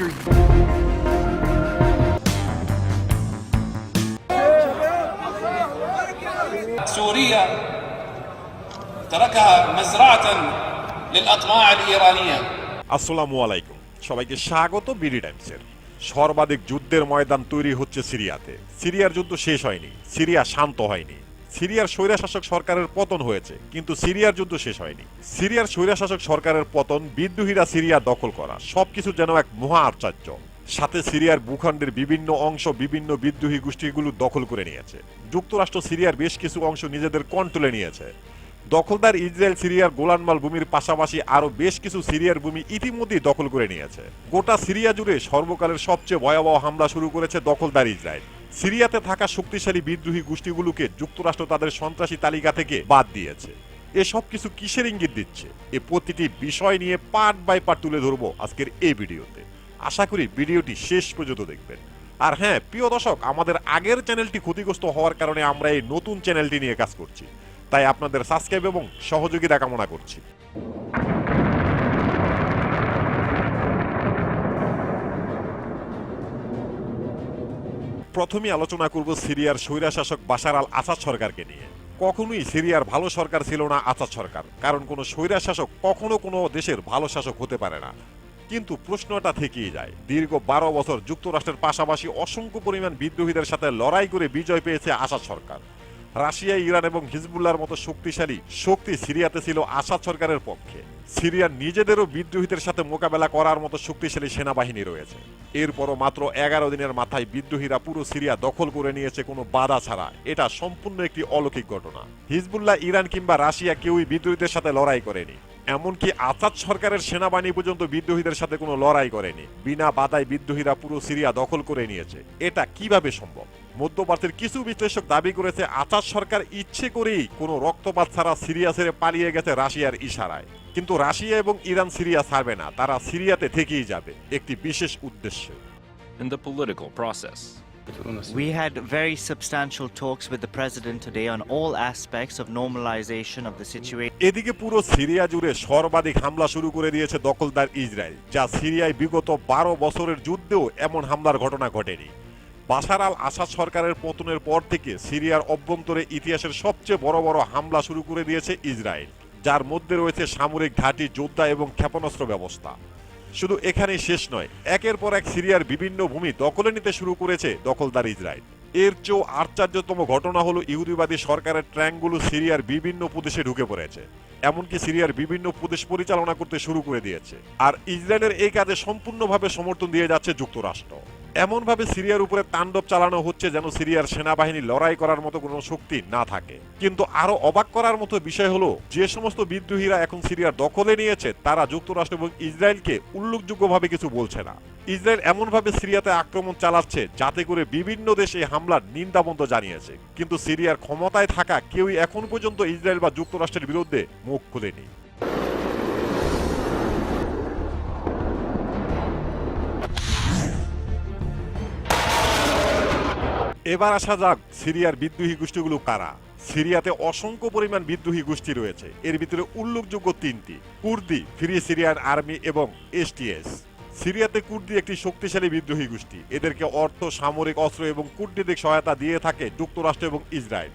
victory. سوريا تركها مزرعة للأطماع الإيرانية আসসালামু আলাইকুম সবাইকে স্বাগত বিডি টাইমসের সর্বাধিক যুদ্ধের ময়দান তৈরি হচ্ছে সিরিয়াতে সিরিয়ার যুদ্ধ শেষ হয়নি সিরিয়া শান্ত হয়নি সিরিয়ার স্বৈরাশাসক সরকারের পতন হয়েছে, কিন্তু সিরিয়ার যুদ্ধ শেষ হয়নি। সিরিয়ার স্বৈরাশাসক সরকারের পতন, বিদ্রোহীরা সিরিয়া দখল করা, সবকিছু যেন এক মহা আশ্চর্য। সাথে সিরিয়ার ভূখণ্ডের বিভিন্ন অংশ বিভিন্ন বিদ্রোহী গোষ্ঠীগুলো দখল করে নিয়েছে। যুক্তরাষ্ট্র সিরিয়ার বেশ কিছু অংশ নিজেদের কন্ট্রোলে নিয়েছে। দখলদার ইসরায়েল সিরিয়ার গোলানমাল ভূমির পাশাপাশি আরও বেশ কিছু সিরিয়ার ভূমি ইতিমধ্যেই দখল করে নিয়েছে। গোটা সিরিয়া জুড়ে সর্বকালের সবচেয়ে ভয়াবহ হামলা শুরু করেছে দখলদার ইসরায়েল। সিরিয়াতে থাকা শক্তিশালী বিদ্রোহী গোষ্ঠীগুলোকে যুক্তরাষ্ট্র তাদের সন্ত্রাসী তালিকা থেকে বাদ দিয়েছে। এসব কিছু কিসের ইঙ্গিত দিচ্ছে? এ প্রতিটি বিষয় নিয়ে পার্ট বাই পার্ট তুলে ধরবো আজকের এই ভিডিওতে। আশা করি ভিডিওটি শেষ পর্যন্ত দেখবেন। আর হ্যাঁ প্রিয় দর্শক, আমাদের আগের চ্যানেলটি ক্ষতিগ্রস্ত হওয়ার কারণে আমরা এই নতুন চ্যানেলটি নিয়ে কাজ করছি। তাই আপনাদের সাবস্ক্রাইব এবং সহযোগিতা কামনা করছি। প্রথমে আলোচনা করব সিরিয়ার স্বৈরাশাসক বাশার আল আসাদ সরকারকে নিয়ে। কখনোই সিরিয়ার ভালো সরকার ছিল না আসাদ সরকার, কারণ কোনো স্বৈরাশাসক কখনো কোনো দেশের ভালো শাসক হতে পারে না। কিন্তু প্রশ্নটা থেকেই যায়, দীর্ঘ বারো বছর যুক্তরাষ্ট্রের পাশাপাশি অসংখ্য পরিমাণ বিদ্রোহীদের সাথে লড়াই করে বিজয় পেয়েছে আসাদ সরকার। রাশিয়া, ইরান এবং হিজবুল্লার মতো শক্তিশালী শক্তি সিরিয়াতে ছিল আসাদ সরকারের পক্ষে। সিরিয়ার নিজেদেরও বিদ্রোহীদের সাথে মোকাবেলা করার মতো শক্তিশালী সেনাবাহিনী রয়েছে। এরপরও মাত্র এগারো দিনের মাথায় বিদ্রোহীরা পুরো সিরিয়া দখল করে নিয়েছে কোনো বাধা ছাড়া। এটা সম্পূর্ণ একটি অলৌকিক ঘটনা। হিজবুল্লাহ, ইরান কিংবা রাশিয়া কেউই বিদ্রোহীদের সাথে লড়াই করেনি। এমনকি আসাদ সরকারের সেনাবাহিনী পর্যন্ত বিদ্রোহীদের সাথে কোনো লড়াই করেনি। বিনা বাধায় বিদ্রোহীরা পুরো সিরিয়া দখল করে নিয়েছে। এটা কীভাবে সম্ভব? মধ্যপ্রাচ্যের কিছু বিশ্লেষক দাবি করেছে আসাদ সরকার ইচ্ছে করেই কোনো রক্তপাত ছাড়া সিরিয়া ছেড়ে পালিয়ে গেছে রাশিয়ার ইশারায় কিন্তু রাশিয়া এবং ইরান সিরিয়া ছাড়বে না তারা সিরিয়াতে থেকেই যাবে একটি বিশেষ উদ্দেশ্যে in the political process. We had very substantial talks with the president today on all aspects of normalization of the situation. এদিকে পুরো সিরিয়া জুড়ে সর্বাধিক হামলা শুরু করে দিয়েছে দখলদার ইসরায়েল যা সিরিয়ায় বিগত বারো বছরের যুদ্ধেও এমন হামলার ঘটনা ঘটেনি বাশার আল আসাদ সরকারের পতনের পর থেকে সিরিয়ার অভ্যন্তরে ইতিহাসের সবচেয়ে বড় বড় হামলা শুরু করে দিয়েছে ইসরায়েল, যার মধ্যে রয়েছে সামরিক ঘাঁটি, যোদ্ধা এবং ক্ষেপণাস্ত্র ব্যবস্থা। শুধু এখানেই শেষ নয়, একের পর এক সিরিয়ার বিভিন্ন ভূমি দখলে নিতে শুরু করেছে দখলদার ইসরায়েল। এর চেয়েও আশ্চর্যতম ঘটনা হলো ইহুদিবাদী সরকারের ট্র্যাঙ্কগুলো সিরিয়ার বিভিন্ন প্রদেশে ঢুকে পড়েছে, এমনকি সিরিয়ার বিভিন্ন প্রদেশ পরিচালনা করতে শুরু করে দিয়েছে। আর ইসরায়েলের এই কাজে সম্পূর্ণভাবে সমর্থন দিয়ে যাচ্ছে যুক্তরাষ্ট্র। এমনভাবে সিরিয়ার উপরে তাণ্ডব চালানো হচ্ছে যেন সিরিয়ার সেনাবাহিনী লড়াই করার মতো কোনো শক্তি না থাকে। কিন্তু আরও অবাক করার মতো বিষয় হলো, যে সমস্ত বিদ্রোহীরা এখন সিরিয়ার দখলে নিয়েছে, তারা যুক্তরাষ্ট্র এবং ইসরায়েলকে উল্লেখযোগ্যভাবে কিছু বলছে না। ইসরায়েল এমনভাবে সিরিয়াতে আক্রমণ চালাচ্ছে যাতে করে বিভিন্ন দেশ এই হামলার নিন্দাবন্ধ জানিয়েছে। কিন্তু সিরিয়ার ক্ষমতায় থাকা কেউই এখন পর্যন্ত ইসরায়েল বা যুক্তরাষ্ট্রের বিরুদ্ধে মুখ খুলেনি। এবার আসা যাক সিরিয়ার বিদ্রোহী গোষ্ঠীগুলো কারা। সিরিয়াতে অসংখ্য পরিমাণ বিদ্রোহী গোষ্ঠী রয়েছে। এর ভিতরে উল্লেখযোগ্য তিনটি, কুর্দি, ফ্রি সিরিয়ান আর্মি এবং এসটিএস সিরিয়াতে কুর্দি একটি শক্তিশালী বিদ্রোহী গোষ্ঠী। এদেরকে অর্থ, সামরিক অস্ত্র এবং কূটনীতিক সহায়তা দিয়ে থাকে যুক্তরাষ্ট্র এবং ইসরায়েল।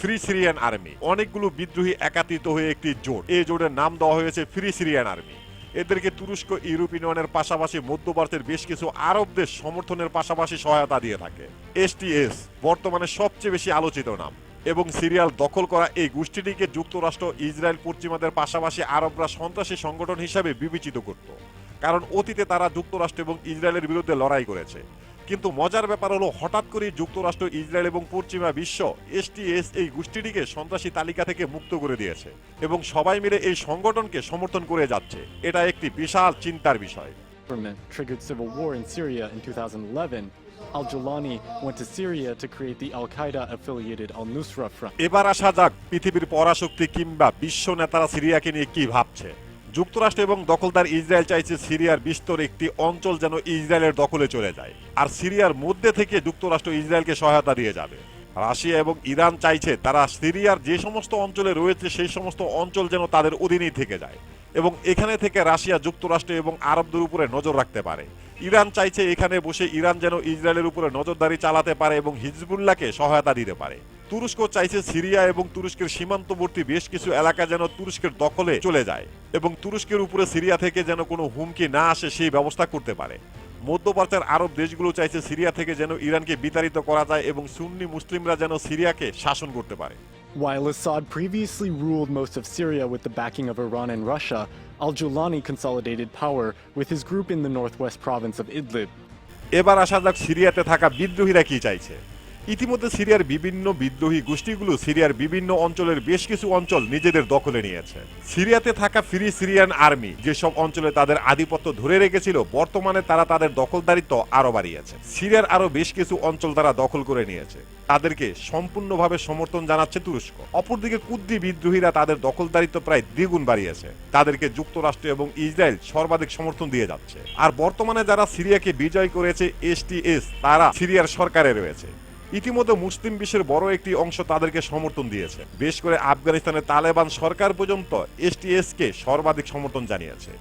Free Syrian army. অনেকগুলো বিদ্রোহী একাত্রিত হয়ে একটি জোট। এই জোটের নাম দেওয়া হয়েছে ফ্রি সিরিয়ান আর্মি। এদেরকে তুরস্ক, ইউরোপ ইউনিয়নের পাশাপাশি মধ্যপ্রাচ্যের বেশ কিছু আরব দেশ সমর্থনের পাশাপাশি সহায়তা দিয়ে থাকে। এসটিএস বর্তমানে সবচেয়ে বেশি আলোচিত নাম। এবং সিরিয়াল দখল করা এই গোষ্ঠীটিকে যুক্তরাষ্ট্র, ইসরায়েল পশ্চিমাদের পাশাপাশি আরবরা সন্ত্রাসী সংগঠন হিসাবে বিবেচিত করত। কারণ অতীতে তারা যুক্তরাষ্ট্র এবং ইসরায়েলের বিরুদ্ধে লড়াই করেছে। কিন্তু মজার ব্যাপার হলো হঠাৎ করে যুক্তরাষ্ট্র ইসরায়েল এবং পশ্চিমা বিশ্ব এসটিএস এই গোষ্ঠীটিকে সন্ত্রাসী তালিকা থেকে মুক্ত করে দিয়েছে এবং সবাই মিলে এই সংগঠনকে সমর্থন করে যাচ্ছে। এটা একটি বিশাল চিন্তার বিষয়। Triggered civil war in Syria in 2011, Al Jolani went to Syria to create the Al Qaeda affiliated Al Nusra Front. এবার আসা যাক পৃথিবীর পরাশক্তি কিংবা বিশ্ব নেতারা সিরিয়াকে নিয়ে কি ভাবছে। যুক্তরাষ্ট্র এবং দখলদার ইসরায়েল চাইছে সিরিয়ার বিস্তর একটি অঞ্চল যেন ইসরায়েলের দখলে চলে যায়। আর সিরিয়ার মধ্যে থেকে যুক্তরাষ্ট্র ইসরায়েলকে সহায়তা দিয়ে যাবে। রাশিয়া এবং ইরান চাইছে তারা সিরিয়ার যে সমস্ত অঞ্চলে রয়েছে সেই সমস্ত অঞ্চল যেন তাদের অধীনেই থেকে যায় এবং এখানে থেকে রাশিয়া, যুক্তরাষ্ট্র এবং আরবদের উপরে নজর রাখতে পারে। ইরান চাইছে এখানে বসে ইরান যেন ইসরায়েলের উপরে নজরদারি চালাতে পারে এবং হিজবুল্লাহকে সহায়তা দিতে পারে। তুরস্ক চাইছে সিরিয়া এবং তুরস্কের সীমান্তবর্তী বেশ কিছু এলাকা যেন তুরস্কের দখলে চলে যায় এবং তুরস্কের উপরে সিরিয়া থেকে যেন কোনো হুমকি না আসে সেই ব্যবস্থা করতে পারে। মধ্যপ্রাচ্যের আরব দেশগুলো চাইছে সিরিয়া থেকে যেন ইরানকে বিতাড়িত করা যায় এবং সুন্নি মুসলিমরা যেন সিরিয়াকে শাসন করতে পারে। While Assad previously ruled most of Syria with the backing of Iran and Russia, al Julani consolidated power with his group in the northwest province of Idlib. এবার আসা যাক সিরিয়াতে থাকা বিদ্রোহীরা কি চাইছে। ইতিমধ্যে সিরিয়ার বিভিন্ন বিদ্রোহী গোষ্ঠীগুলো সিরিয়ার বিভিন্ন অঞ্চলের বেশ কিছু অঞ্চল নিজেদের দখলে নিয়েছে। সিরিয়াতে থাকা ফ্রি সিরিয়ান আর্মি যেসব অঞ্চলে তাদের আধিপত্য ধরে রেখেছিল, বর্তমানে তারা তাদের দখলদারিত্ব আরও বাড়িয়েছে। সিরিয়ার আরও বেশ কিছু অঞ্চল তারা দখল করে নিয়েছে। তাদেরকে সম্পূর্ণভাবে সমর্থন জানাচ্ছে তুরস্ক। অপরদিকে কুদ্দি বিদ্রোহীরা তাদের দখলদারিত্ব প্রায় দ্বিগুণ বাড়িয়েছে। তাদেরকে যুক্তরাষ্ট্র এবং ইসরায়েল সর্বাধিক সমর্থন দিয়ে যাচ্ছে। আর বর্তমানে যারা সিরিয়াকে বিজয় করেছে এসটিএস তারা সিরিয়ার সরকারে রয়েছে। ইতিমধ্যে মুসলিম বিশ্বের বড় একটি অংশ তাদেরকে সমর্থন দিয়েছে। বেশ করে আফগানিস্তানের তালেবান সরকার পর্যন্ত এসটিএস কে সর্বাধিক সমর্থন জানিয়েছে।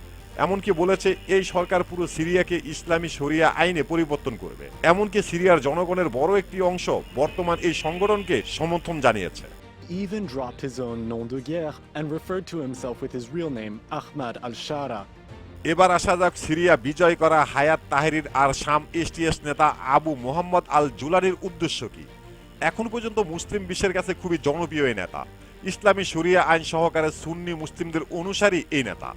এমনকি বলেছে এই সরকার পুরো সিরিয়াকে ইসলামী শরিয়া আইনে পরিবর্তন করবে। এমনকি সিরিয়ার জনগণের বড় একটি অংশ বর্তমান এই সংগঠনকে সমর্থন জানিয়েছে। Even dropped his own nom de guerre and referred to himself with his real name, Ahmad al Shara. এবার আসা যাক সিরিয়া বিজয় করা হায়াত তাহেরির আর শাম এসটিএস নেতা আবু মোহাম্মদ আল জুলানির উদ্দেশ্য কি? এখন পর্যন্ত মুসলিম বিশ্বের কাছে খুবই জনপ্রিয় এই নেতা। ইসলামী শরিয়া আইন সহকারে সুন্নি মুসলিমদের অনুসারী এই নেতা।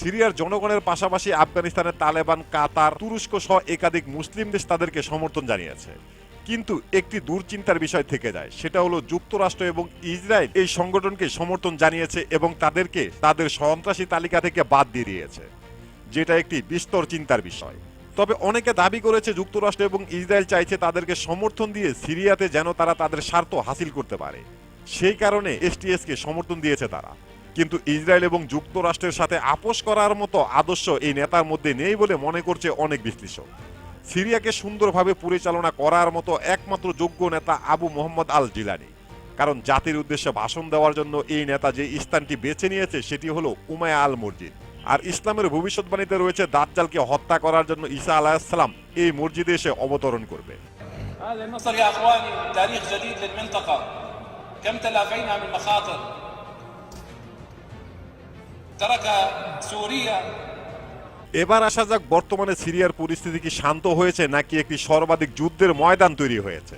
সিরিয়ার জনগণের পাশাপাশি আফগানিস্তানের তালেবান, কাতার, তুরস্ক সহ একাধিক মুসলিম দেশ তাদেরকে সমর্থন জানিয়েছে। কিন্তু একটি দুশ্চিন্তার বিষয় থেকে যায়। সেটা হলো যুক্তরাষ্ট্র এবং ইসরায়েল এই সংগঠনকে সমর্থন জানিয়েছে এবং তাদেরকে তাদের সন্ত্রাসী তালিকা থেকে বাদ দিয়ে দিয়েছে, যেটা একটি বিস্তর চিন্তার বিষয়। তবে অনেকে দাবি করেছে যুক্তরাষ্ট্র এবং ইসরায়েল চাইছে তাদেরকে সমর্থন দিয়ে সিরিয়াতে যেন তারা তাদের স্বার্থ হাসিল করতে পারে। সেই কারণে এসটিএস কে সমর্থন দিয়েছে তারা। কিন্তু ইসরায়েল এবং যুক্তরাষ্ট্রের সাথে আপোষ করার মতো আদর্শ এই নেতার মধ্যে নেই বলে মনে করছে অনেক বিশ্লেষক। সিরিয়াকে সুন্দরভাবে পরিচালনা করার মতো একমাত্র যোগ্য নেতা আবু মোহাম্মদ আল জিলানি কারণ জাতির উদ্দেশ্যে ভাষণ দেওয়ার জন্য এই নেতা যে স্থানটি বেছে নিয়েছে সেটি হলো উমায়া আল মসজিদ আর ইসলামের ভবিষ্যৎবাণীতে রয়েছে দাজ্জালকে হত্যা করার জন্য ঈসা আলাহিসাল্লাম এই মসজিদে এসে অবতরণ করবে هذا النصر يا اخواني تاريخ جديد للمنطقه كم تلافينا من مخاطر ترك سوريا এবার আসা যাক, বর্তমানে সিরিয়ার পরিস্থিতি কি শান্ত হয়েছে নাকি একটি সর্বাধিক যুদ্ধের ময়দান তৈরি হয়েছে।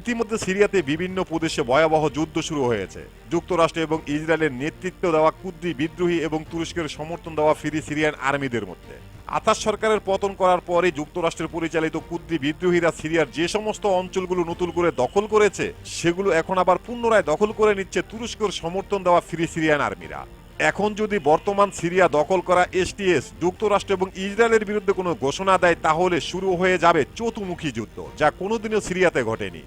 ইতিমধ্যে সিরিয়াতে বিভিন্ন প্রদেশে ভয়াবহ যুদ্ধ শুরু হয়েছে। যুক্তরাষ্ট্র এবং ইসরায়েলের নেতৃত্ব দেওয়া কুদ্দি বিদ্রোহী এবং তুরস্কের সমর্থন দেওয়া ফিরি সিরিয়ান আর্মিদের মধ্যে। আতাস সরকারের পতন করার পরে যুক্তরাষ্ট্রের পরিচালিত কুদ্দি বিদ্রোহীরা সিরিয়ার যে সমস্ত অঞ্চলগুলো নতুন করে দখল করেছে, সেগুলো এখন আবার পুনরায় দখল করে নিচ্ছে তুরস্কের সমর্থন দেওয়া ফিরি সিরিয়ান আর্মিরা। এখন যদি বর্তমান সিরিয়া দখল করা এসটিএস যুক্তরাষ্ট্র এবং ইসরায়েলের বিরুদ্ধে কোনো ঘোষণা দেয়, তাহলে শুরু হয়ে যাবে চতুর্মুখী যুদ্ধ, যা কোনোদিনও সিরিয়াতে ঘটেনি।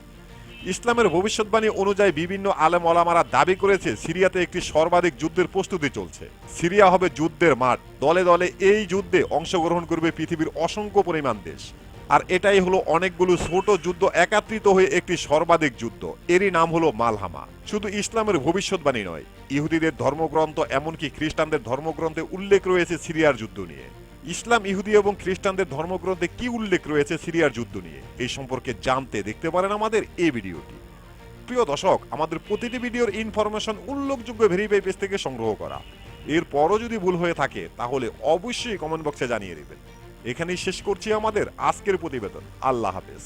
ইসলামের ভবিষ্যৎবাণী অনুযায়ী বিভিন্ন আলেম ওলামারা দাবি করেছে, সিরিয়াতে একটি সর্বাধিক যুদ্ধের প্রস্তুতি চলছে। সিরিয়া হবে যুদ্ধের মাঠ। দলে দলে এই যুদ্ধে অংশগ্রহণ করবে পৃথিবীর অসংখ্য পরিমাণ দেশ। আর এটাই হলো অনেকগুলো ছোট যুদ্ধ একাত্রিত হয়ে একটি সর্বাধিক যুদ্ধ। এরই নাম হলো মালহামা। শুধু ইসলামের ভবিষ্যৎবাণী নয়, ইহুদিদের ধর্মগ্রন্থ এমনকি খ্রিস্টানদের ধর্মগ্রন্থে উল্লেখ রয়েছে সিরিয়ার যুদ্ধ নিয়ে। ইসলাম ইহুদি এবং খ্রিস্টানদের ধর্মগ্রন্থে কি উল্লেখ রয়েছে সিরিয়ার যুদ্ধ নিয়ে? এই সম্পর্কে জানতে দেখতে পারেন আমাদের এই ভিডিওটি। প্রিয় দর্শক, আমাদের প্রতিটি ভিডিওর ইনফরমেশন উল্লেখযোগ্য ভেরিফাই পেজ থেকে সংগ্রহ করা। এরপরও যদি ভুল হয়ে থাকে, তাহলে অবশ্যই কমেন্ট বক্সে জানিয়ে দেবেন। এখানেই শেষ করছি আমাদের আজকের প্রতিবেদন। আল্লাহ হাফেজ।